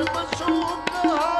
I'm a soldier.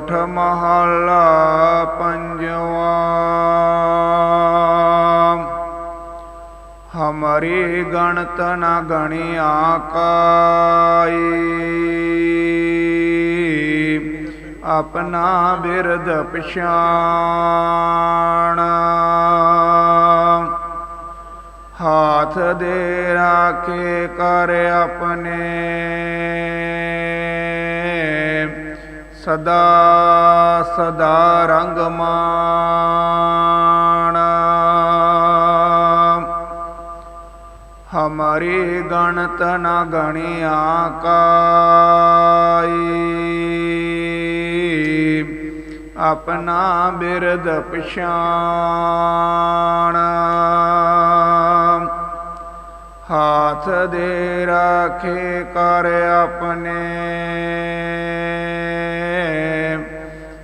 ਸੋਰਠ ਮਹਲਾ ਪੰਜਵਾ ਹਮਾਰੀ ਗਣਤ ਨ ਗਣਿਆ ਕਾਈ ਆਪਣਾ ਬਿਰਦ ਪਛਾਣ ਹਾਥ ਦੇ ਰਾਖੇ ਕਰ ਆਪਣੇ ਸਦਾ ਸਦਾ ਰੰਗ ਮਾਣ ਹਮਾਰੀ ਗਣਤ ਨ ਗਣਿਆ ਕਾਈ। ਆਪਣਾ ਬਿਰਦ ਪਛਾਣ। ਹਾਥ ਦੇ ਰਾਖੇ ਕਰ ਆਪਣੇ।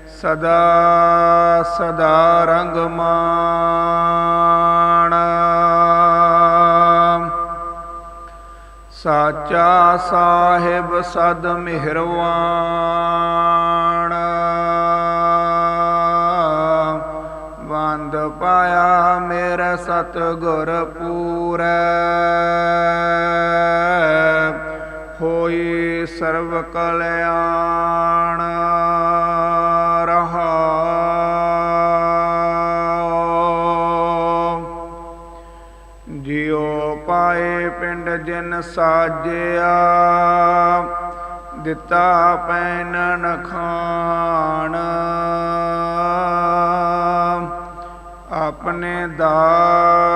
ਸਦਾ ਸਦਾ ਰੰਗ ਮਾਣ। ਸਾਚਾ ਸਾਹਿਬ ਸਦ ਮਿਹਰਵਾਨ। ਪਾਇਆ ਮੇਰਾ ਸਤਿਗੁਰ ਪੂਰੈ। ਹੋਈ ਸਰਬ ਕਲਿਆਣ ਰਹਾ ਜਿਉ ਪਾਏ ਪਿੰਡ ਜਿਨ ਸਾਜਿਆ, ਦਿੱਤਾ ਪੈਨਨ ਖਾਣ।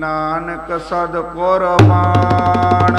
ਨਾਨਕ ਸਦ ਕੁਰਬਾਨ